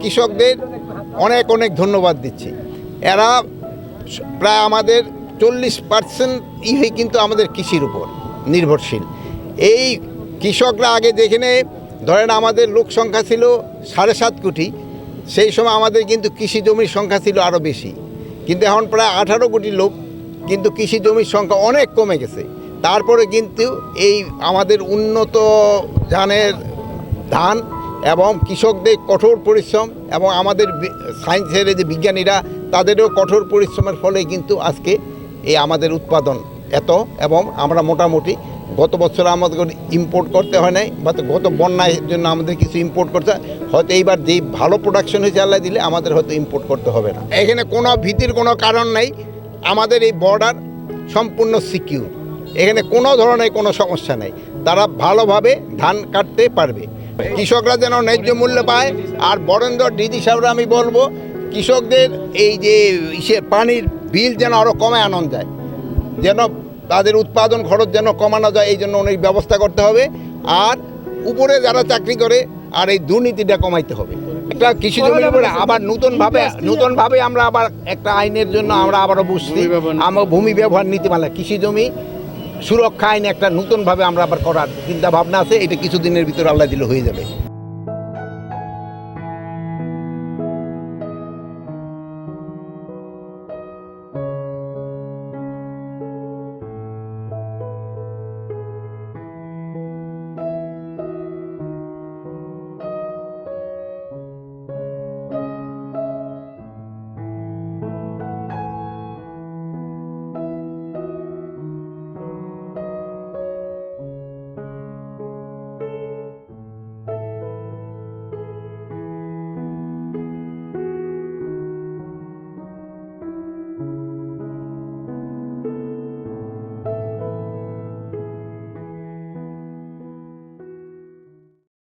কৃষকদের অনেক অনেক ধন্যবাদ দিচ্ছি। এরা প্রায় আমাদের চল্লিশ পার্সেন্ট ইহে কিন্তু আমাদের কৃষির উপর নির্ভরশীল। এই কৃষকরা আগে যেখানে ধরেন আমাদের লোক সংখ্যা ছিল সাড়ে সাত কোটি, সেই সময় আমাদের কিন্তু কৃষি জমির সংখ্যা ছিল আরও বেশি। কিন্তু এখন প্রায় আঠারো কোটি লোক কিন্তু কৃষি জমির সংখ্যা অনেক কমে গেছে। তারপরে কিন্তু এই আমাদের উন্নত ধানের ধান এবং কৃষকদের কঠোর পরিশ্রম এবং আমাদের সায়েন্সের যে বিজ্ঞানীরা, তাদেরও কঠোর পরিশ্রমের ফলে কিন্তু আজকে এই আমাদের উৎপাদন এত এবং আমরা মোটামুটি গত বছর আমাদের ইম্পোর্ট করতে হয় নাই, বা গত বন্যার জন্য আমাদের কিছু ইম্পোর্ট করতে হয়। হয়তো এইবার যেই ভালো প্রোডাকশন হয়েছে আল্লাহ দিলে আমাদের হয়তো ইম্পোর্ট করতে হবে না এখানে কোনো ভীতির কোনো কারণ নাই, আমাদের এই বর্ডার সম্পূর্ণ সিকিউর এখানে কোনো ধরনের কোনো সমস্যা নেই, তারা ভালোভাবে ধান কাটতে পারবে কৃষকরা যেন ন্যায্য মূল্য পায়। আর বরেন্দ্র ডিজি সাহেবরা আমি বলব কৃষকদের এই যে ইসে পানির বিল যেন আরও কমে আনন্দ যায় যেন তাদের উৎপাদন খরচ যেন কমানো যায় এই জন্য অনেক ব্যবস্থা করতে হবে। আর উপরে যারা চাকরি করে আর এই দুর্নীতিটা কমাইতে হবে। একটা কৃষি জমির উপরে আবার নতুনভাবে নতুনভাবে আমরা আবার একটা আইনের জন্য আমরা আবারও বুঝছি। আমার ভূমি ব্যবহার নীতিমালা কৃষি জমি সুরক্ষা আইন একটা নতুনভাবে আমরা আবার করার চিন্তাভাবনা আছে, এটা কিছুদিনের ভিতরে আল্লাহ দিলে হয়ে যাবে।